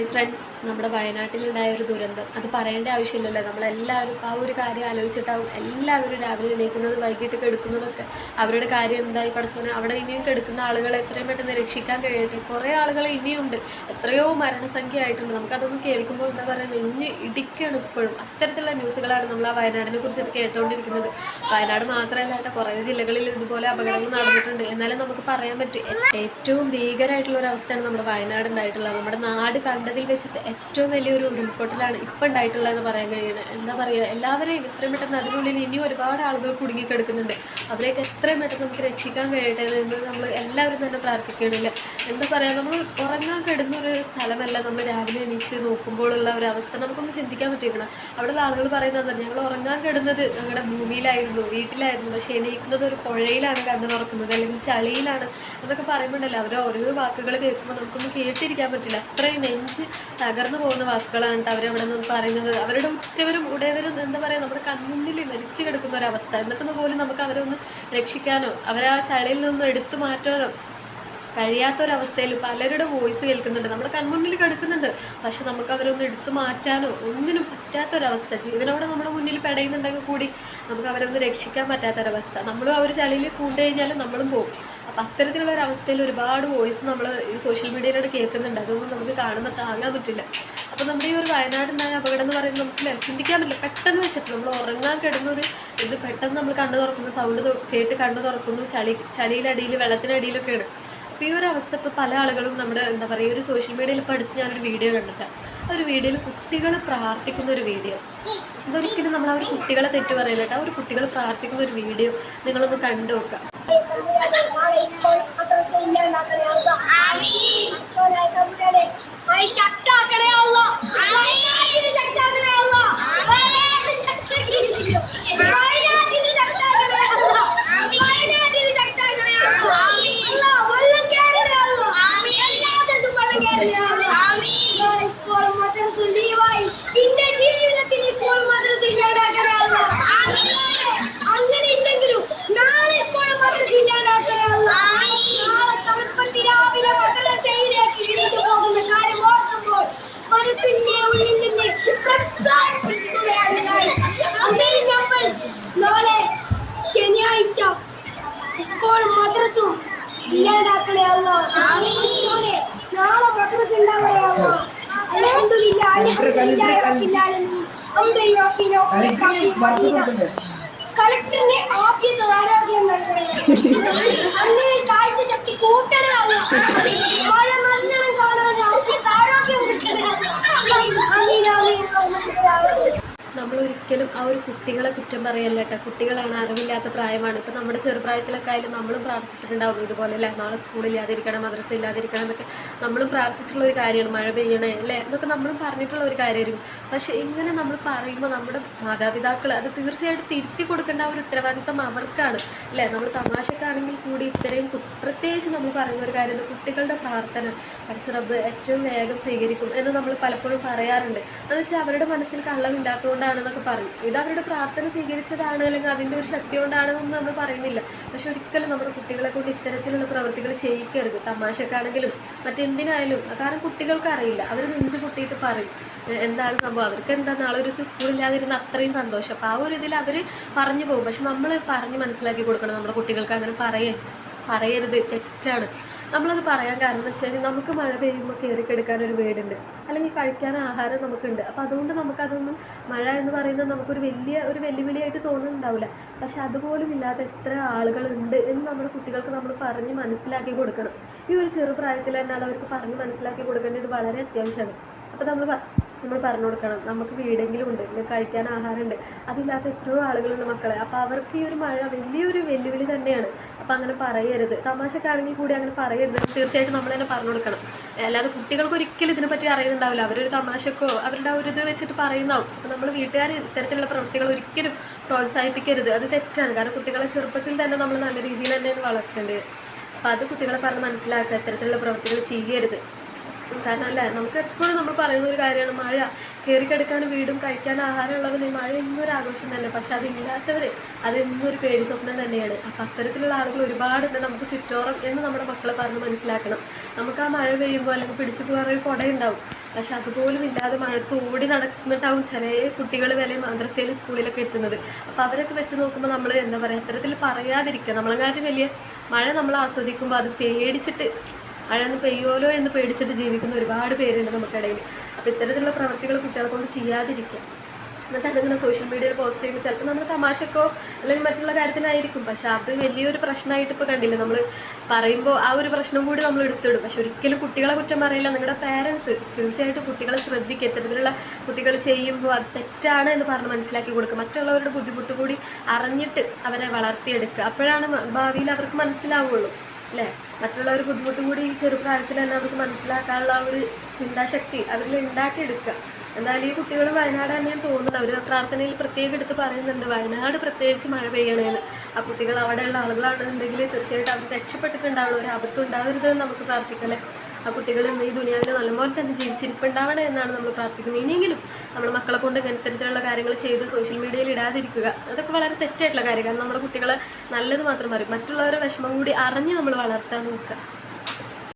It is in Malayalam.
ഹായ് ഫ്രണ്ട്സ് നമ്മുടെ വയനാട്ടിലുണ്ടായ ഒരു ദുരന്തം. അത് പറയേണ്ട ആവശ്യമില്ലല്ലോ. നമ്മളെല്ലാവരും ആ ഒരു കാര്യം ആലോചിച്ചിട്ടാവും എല്ലാവരും രാവിലെ എണീക്കുന്നത് വൈകിട്ട് കെടുക്കുന്നതൊക്കെ അവരുടെ കാര്യം എന്തായി പഠിച്ചോനെ അവിടെ ഇനിയും കെടുക്കുന്ന ആളുകളെ എത്രയും പെട്ടെന്ന് രക്ഷിക്കാൻ കഴിയട്ടെ. കുറേ ആളുകൾ ഇനിയുണ്ട്. എത്രയോ മരണസംഖ്യ ആയിട്ടുണ്ട് നമുക്കതൊന്നും കേൾക്കുമ്പോൾ എന്താ പറയുക ഇനി ഇടിക്കണം ഇപ്പോഴും. അത്തരത്തിലുള്ള ന്യൂസുകളാണ് നമ്മൾ ആ വയനാടിനെ കുറിച്ചിട്ട് കേട്ടുകൊണ്ടിരിക്കുന്നത് വയനാട് മാത്രമല്ല കുറേ ജില്ലകളിൽ ഇതുപോലെ അപകടങ്ങൾ നടന്നിട്ടുണ്ട്. എന്നാലും നമുക്ക് പറയാൻ പറ്റും. ഏറ്റവും ഭീകരമായിട്ടുള്ള ഒരു അവസ്ഥയാണ് നമ്മുടെ വയനാട് ഉണ്ടായിട്ടുള്ളത്. നമ്മുടെ നാട് കണ്ടതിൽ വെച്ചിട്ട് ഏറ്റവും വലിയൊരു ഉരുൾപൊട്ടലാണ് ഇപ്പം ഉണ്ടായിട്ടുള്ളതെന്ന് പറയാൻ കഴിയുന്നത് എന്താ പറയുക എല്ലാവരെയും എത്രയും പെട്ടെന്ന് അതിനുള്ളിൽ ഇനിയും ഒരുപാട് ആളുകൾ കുടുങ്ങിക്കിടക്കുന്നുണ്ട്. അവരെയൊക്കെ എത്രയും പെട്ടെന്ന് നമുക്ക് രക്ഷിക്കാൻ കഴിയട്ടെ എന്ന് നമ്മൾ എല്ലാവരും തന്നെ പ്രാർത്ഥിക്കണില്ല എന്താ പറയുക നമ്മൾ ഉറങ്ങാൻ കിടന്ന ഒരു സ്ഥലമല്ല നമ്മൾ രാവിലെ എണീച്ച് നോക്കുമ്പോഴുള്ള ഒരു അവസ്ഥ നമുക്കൊന്ന് ചിന്തിക്കാൻ പറ്റിയിരിക്കണം അവിടെയുള്ള ആളുകൾ പറയുന്നത് ഞങ്ങൾ ഉറങ്ങാൻ കിടന്നത് ഞങ്ങളുടെ ഭൂമിയിലായിരുന്നു വീട്ടിലായിരുന്നു. പക്ഷേ എണീക്കുന്നത് ഒരു പുഴയിലാണ് കണ്ണു തുറക്കുന്നത് അല്ലെങ്കിൽ ചളിയിലാണ് എന്നൊക്കെ പറയുമ്പോണ്ടല്ലോ അവർ ഓരോ വാക്കുകൾ കേൾക്കുമ്പോൾ നമുക്കൊന്നും കേട്ടിരിക്കാൻ പറ്റില്ല. അത്രയും നെഞ്ച് തകർന്നു പോകുന്ന വാക്കുകളാണ് കേട്ടോ അവരവിടെ നിന്ന് പറയുന്നത്. അവരുടെ ഉറ്റവരും ഉടയവരും എന്താ പറയുക നമ്മുടെ കൺമുന്നിൽ മരിച്ചു കിടക്കുന്ന ഒരവസ്ഥ. എന്നിട്ടൊന്നും പോലും നമുക്ക് അവരെ ഒന്ന് രക്ഷിക്കാനോ അവരെ ആ ചളിയിൽ നിന്ന് എടുത്തു മാറ്റാനോ കഴിയാത്തൊരവസ്ഥയിൽ പലരുടെ വോയിസ് കേൾക്കുന്നുണ്ട്. നമ്മുടെ കൺമുന്നിൽ കിടക്കുന്നുണ്ട്. പക്ഷെ നമുക്ക് അവരൊന്നും എടുത്തു മാറ്റാനോ ഒന്നിനും പറ്റാത്തൊരവസ്ഥ ജീവനോടെ നമ്മുടെ മുന്നിൽ പെടയുന്നുണ്ടെങ്കിൽ കൂടി നമുക്ക് അവരെ ഒന്ന് രക്ഷിക്കാൻ പറ്റാത്തൊരവസ്ഥ. നമ്മളും അവർ ചളിയിൽ കൂണ്ടു കഴിഞ്ഞാൽ നമ്മളും പോകും അപ്പം അത്തരത്തിലുള്ള ഒരു അവസ്ഥയിൽ ഒരുപാട് വോയിസ് നമ്മൾ ഈ സോഷ്യൽ മീഡിയയിലൂടെ കേൾക്കുന്നുണ്ട്. അതൊന്നും നമുക്ക് കാണുമ്പോൾ താങ്ങാൻ പറ്റില്ല. അപ്പം നമ്മുടെ ഈ ഒരു വയനാടുണ്ടായ അപകടം എന്ന് പറയുന്നത് നമുക്ക് ചിന്തിക്കാൻ പറ്റില്ല. പെട്ടെന്ന് വെച്ചിട്ട് നമ്മൾ ഉറങ്ങാൻ കിടന്നൊരു ഇത് പെട്ടെന്ന് നമ്മൾ കണ്ണു തുറക്കുന്നു സൗണ്ട് കേട്ട് കണ്ണു തുറക്കുന്നു. ചളി ചളിയിലടിയിൽ വെള്ളത്തിനടിയിലൊക്കെയാണ് ഈ ഒരു അവസ്ഥ ഇപ്പോൾ പല ആളുകളും നമ്മുടെ എന്താ പറയുക ഒരു സോഷ്യൽ മീഡിയയിൽ ഇപ്പോൾ അടുത്ത് ഞാനൊരു വീഡിയോ കണ്ടിട്ട് ഒരു വീഡിയോയിൽ കുട്ടികൾ പ്രാർത്ഥിക്കുന്ന ഒരു വീഡിയോ ഇതൊരിക്കലും നമ്മൾ ആ ഒരു കുട്ടികളെ തെറ്റ് പറയില്ല ആ ഒരു കുട്ടികൾ പ്രാർത്ഥിക്കുന്ന ഒരു വീഡിയോ നിങ്ങളൊന്ന് കണ്ടു നോക്കുക ഉള്ളിൽ നിന്ന്. അങ്ങനെ നമ്മൾ നാളെ ശനിയാഴ്ച സ്കൂൾ മദ്രസും ഇല്ലാണ്ടാക്കണേ അല്ലോ നാളെ മദ്രസ ഉണ്ടാവണേ അല്ലോ വകാഫി മദീന കളക്ടറിനെ ആഫിയത്ത് ആരോഗ്യം നൽകണേ നമ്മൾ ഒരിക്കലും ആ ഒരു കുട്ടികളെ കുറ്റം പറയല്ല കേട്ടോ കുട്ടികളാണ് അറിവില്ലാത്ത പ്രായമാണ്. ഇപ്പം നമ്മുടെ ചെറുപ്രായത്തിലൊക്കെ ആയാലും നമ്മളും പ്രാർത്ഥിച്ചിട്ടുണ്ടാവും ഇതുപോലെ അല്ലേ? നാളെ സ്കൂളില്ലാതിരിക്കണം മദ്രസ ഇല്ലാതിരിക്കണം എന്നൊക്കെ. നമ്മളും പ്രാർത്ഥിച്ചിട്ടുള്ള ഒരു കാര്യമാണ് മഴ പെയ്യണേ അല്ലേ? എന്നൊക്കെ നമ്മളും പറഞ്ഞിട്ടുള്ള ഒരു കാര്യമായിരിക്കും. പക്ഷേ ഇങ്ങനെ നമ്മൾ പറയുമ്പോൾ നമ്മുടെ മാതാപിതാക്കൾ അത് തീർച്ചയായിട്ടും തിരുത്തി കൊടുക്കേണ്ട ആ ഒരു ഉത്തരവാദിത്തം അവർക്കാണ് അല്ലേ? നമ്മൾ തമാശക്കാണെങ്കിൽ കൂടി ഇത്രയും പ്രത്യേകിച്ച് നമ്മൾ പറയുന്ന ഒരു കാര്യം കുട്ടികളുടെ പ്രാർത്ഥന പരിസരബ് ഏറ്റവും വേഗം സ്വീകരിക്കും എന്ന് നമ്മൾ പലപ്പോഴും പറയാറുണ്ട്. എന്ന് വെച്ചാൽ അവരുടെ മനസ്സിൽ കള്ളമില്ലാത്തതുകൊണ്ടാണെന്നൊക്കെ പറയും. ഇത് അവരുടെ പ്രാർത്ഥന സ്വീകരിച്ചതാണ് അല്ലെങ്കിൽ അതിന്റെ ഒരു ശക്തി കൊണ്ടാണെന്നൊന്നും നമ്മൾ പറയുന്നില്ല. പക്ഷെ ഒരിക്കലും നമ്മുടെ കുട്ടികളെ കൊണ്ട് ഇത്തരത്തിലുള്ള പ്രവൃത്തികൾ ചെയ്യിക്കരുത്. തമാശക്കാണെങ്കിലും മറ്റെന്തിനായാലും. കാരണം കുട്ടികൾക്ക് അറിയില്ല. അവർ നെഞ്ചു പൊട്ടിയിട്ട് പറയും. എന്താണ് സംഭവം? അവർക്ക് എന്താ നാളെ ഒരു സ്കൂളില്ലാതിരുന്ന അത്രയും സന്തോഷം. അപ്പോൾ ആ ഒരു ഇതിൽ അവർ പറഞ്ഞു പോകും. പക്ഷെ നമ്മൾ പറഞ്ഞ് മനസ്സിലാക്കി കൊടുക്കണം. നമ്മുടെ കുട്ടികൾക്ക് അങ്ങനെ പറയേ പറയരുത്. തെറ്റാണ്. നമ്മളത് പറയാൻ കാരണം എന്ന് വെച്ചാൽ നമുക്ക് മഴ പെയ്യുമ്പോൾ കയറിക്കെടുക്കാൻ ഒരു വീടുണ്ട് അല്ലെങ്കിൽ കഴിക്കാൻ ആഹാരം നമുക്കുണ്ട്. അപ്പോൾ അതുകൊണ്ട് നമുക്കതൊന്നും മഴ എന്ന് പറയുന്നത് നമുക്കൊരു വലിയ ഒരു വെല്ലുവിളിയായിട്ട് തോന്നുന്നുണ്ടാവില്ല. പക്ഷെ അതുപോലും ഇല്ലാത്ത എത്ര ആളുകളുണ്ട് എന്ന് നമ്മുടെ കുട്ടികൾക്ക് നമ്മൾ പറഞ്ഞ് മനസ്സിലാക്കി കൊടുക്കണം. ഈ ഒരു ചെറുപ്രായത്തിൽ തന്നെ അത് അവർക്ക് പറഞ്ഞ് മനസ്സിലാക്കി കൊടുക്കേണ്ടത് വളരെ അത്യാവശ്യമാണ്. അപ്പോൾ നമ്മൾ നമ്മൾ പറഞ്ഞു കൊടുക്കണം. നമുക്ക് വീടെങ്കിലും ഉണ്ട് പിന്നെ കഴിക്കാൻ ആഹാരമുണ്ട്. അതില്ലാത്ത എത്രയോ ആളുകളുണ്ട് മക്കളെ. അപ്പോൾ അവർക്ക് ഈ ഒരു മഴ വലിയൊരു വെല്ലുവിളി തന്നെയാണ്. അപ്പോൾ അങ്ങനെ പറയരുത്. തമാശക്കാണെങ്കിൽ കൂടി അങ്ങനെ പറയരുത്. തീർച്ചയായിട്ടും നമ്മൾ തന്നെ പറഞ്ഞു കൊടുക്കണം. അല്ലാതെ കുട്ടികൾക്ക് ഒരിക്കലും ഇതിനെപ്പറ്റി അറിയുന്നുണ്ടാവില്ല. അവരൊരു തമാശക്കോ അവരുടെ ഒരു ഇത് വെച്ചിട്ട് പറയുന്നതാവും. അപ്പോൾ നമ്മൾ വീട്ടുകാർ ഇത്തരത്തിലുള്ള പ്രവൃത്തികൾ ഒരിക്കലും പ്രോത്സാഹിപ്പിക്കരുത്. അത് തെറ്റാണ്. കാരണം കുട്ടികളെ ചെറുപ്പത്തിൽ തന്നെ നമ്മൾ നല്ല രീതിയിൽ തന്നെയാണ് വളർത്തേണ്ടത്. അപ്പോൾ അത് കുട്ടികളെ പറഞ്ഞ് മനസ്സിലാക്കുക. ഇത്തരത്തിലുള്ള പ്രവൃത്തികൾ ചെയ്യരുത്. കാരണം അല്ലേ നമുക്ക് എപ്പോഴും നമ്മൾ പറയുന്ന ഒരു കാര്യമാണ് മഴ. കയറിക്കിടക്കാൻ വീടും കഴിക്കാൻ ആഹാരമുള്ളവന് മഴ എന്നും ഒരു ആഘോഷം തന്നെ. പക്ഷെ അതില്ലാത്തവർ അതെന്നും ഒരു പേടി സ്വപ്നം തന്നെയാണ്. അപ്പം അത്തരത്തിലുള്ള ആളുകൾ ഒരുപാടുണ്ട് നമുക്ക് ചുറ്റോറം എന്ന് നമ്മുടെ മക്കളെ പറഞ്ഞ് മനസ്സിലാക്കണം. നമുക്ക് ആ മഴ പെയ്യുമ്പോൾ അല്ലെങ്കിൽ പിടിച്ചു ഒരു കുടയുണ്ടാവും. പക്ഷെ അതുപോലും ഇല്ലാതെ മഴത്ത് ഓടി നടന്നിട്ടാവും ചില കുട്ടികൾ വരെ മദ്രസയിലും സ്കൂളിലൊക്കെ എത്തുന്നത്. അപ്പോൾ അവരൊക്കെ വെച്ച് നോക്കുമ്പോൾ നമ്മൾ എന്താ പറയുക അത്തരത്തിൽ പറയാതിരിക്കുക. നമ്മളെങ്ങാട്ടും വലിയ മഴ നമ്മൾ ആസ്വദിക്കുമ്പോൾ അത് പേടിച്ചിട്ട് മഴ ഒന്ന് പെയ്യോലോ എന്ന് പേടിച്ചിട്ട് ജീവിക്കുന്ന ഒരുപാട് പേരുണ്ട് നമുക്കിടയിൽ അപ്പോൾ ഇത്തരത്തിലുള്ള പ്രവർത്തികൾ കുട്ടികളെ കൊണ്ട് ചെയ്യാതിരിക്കുക എന്നിട്ട് അതിങ്ങനെ സോഷ്യൽ മീഡിയയിൽ പോസ്റ്റ് ചെയ്യുമ്പോൾ ചിലപ്പോൾ നമ്മൾ തമാശക്കോ അല്ലെങ്കിൽ മറ്റുള്ള കാര്യത്തിനായിരിക്കും. പക്ഷേ അത് വലിയൊരു പ്രശ്നമായിട്ട് ഇപ്പോൾ കണ്ടില്ല? നമ്മൾ പറയുമ്പോൾ ആ ഒരു പ്രശ്നം കൂടി നമ്മൾ എടുത്തിടും പക്ഷെ ഒരിക്കലും കുട്ടികളെ കുറ്റം പറയില്ല. നിങ്ങളുടെ പേരൻസ് തീർച്ചയായിട്ടും കുട്ടികളെ ശ്രദ്ധിക്കുക. ഇത്തരത്തിലുള്ള കുട്ടികൾ ചെയ്യുമ്പോൾ അത് തെറ്റാണ് എന്ന് പറഞ്ഞ് മനസ്സിലാക്കി കൊടുക്കുക. മറ്റുള്ളവരുടെ ബുദ്ധിമുട്ട് കൂടി അറിഞ്ഞിട്ട് അവരെ വളർത്തിയെടുക്കുക. അപ്പോഴാണ് ഭാവിയിൽ അവർക്ക് മനസ്സിലാവുള്ളൂ. അല്ലേ മറ്റുള്ളവർ ബുദ്ധിമുട്ടും കൂടി ഈ ചെറുപ്രായത്തിൽ തന്നെ അവർക്ക് മനസ്സിലാക്കാനുള്ള ഒരു ചിന്താശക്തി അവരിൽ ഉണ്ടാക്കിയെടുക്കുക. എന്തായാലും ഈ കുട്ടികൾ വയനാട് തന്നെയാണ് തോന്നുന്നത്. അവർ പ്രാർത്ഥനയിൽ പ്രത്യേകം എടുത്ത് പറയുന്നുണ്ട്. വയനാട് പ്രത്യേകിച്ച് മഴ പെയ്യണേന്ന്. ആ കുട്ടികൾ അവിടെയുള്ള ആളുകളാണെന്നുണ്ടെങ്കിൽ തീർച്ചയായിട്ടും അവർ രക്ഷപ്പെട്ടിട്ടുണ്ടാവുള്ളൂ ഒരു അബദ്ധം ഉണ്ടാവരുതെന്ന് നമുക്ക് പ്രാർത്ഥിക്കല്ലേ ആ കുട്ടികൾ ഇന്ന് ഈ ദുനിയാവിൽ നല്ലപോലെ തന്നെ ജീവിച്ചിരിപ്പുണ്ടാവണേ എന്നാണ് നമ്മൾ പ്രാർത്ഥിക്കുന്നത്. ഇനിയെങ്കിലും നമ്മുടെ മക്കളെ കൊണ്ട് ഇത്തരത്തിലുള്ള കാര്യങ്ങൾ ചെയ്ത് സോഷ്യൽ മീഡിയയിൽ ഇടാതിരിക്കുക. അതൊക്കെ വളരെ തെറ്റായിട്ടുള്ള കാര്യം. കാരണം നമ്മുടെ കുട്ടികളെ നല്ലത് മാത്രം പറയും മറ്റുള്ളവരുടെ വിഷമം കൂടി അറിഞ്ഞ് നമ്മൾ വളർത്താൻ നോക്കുക.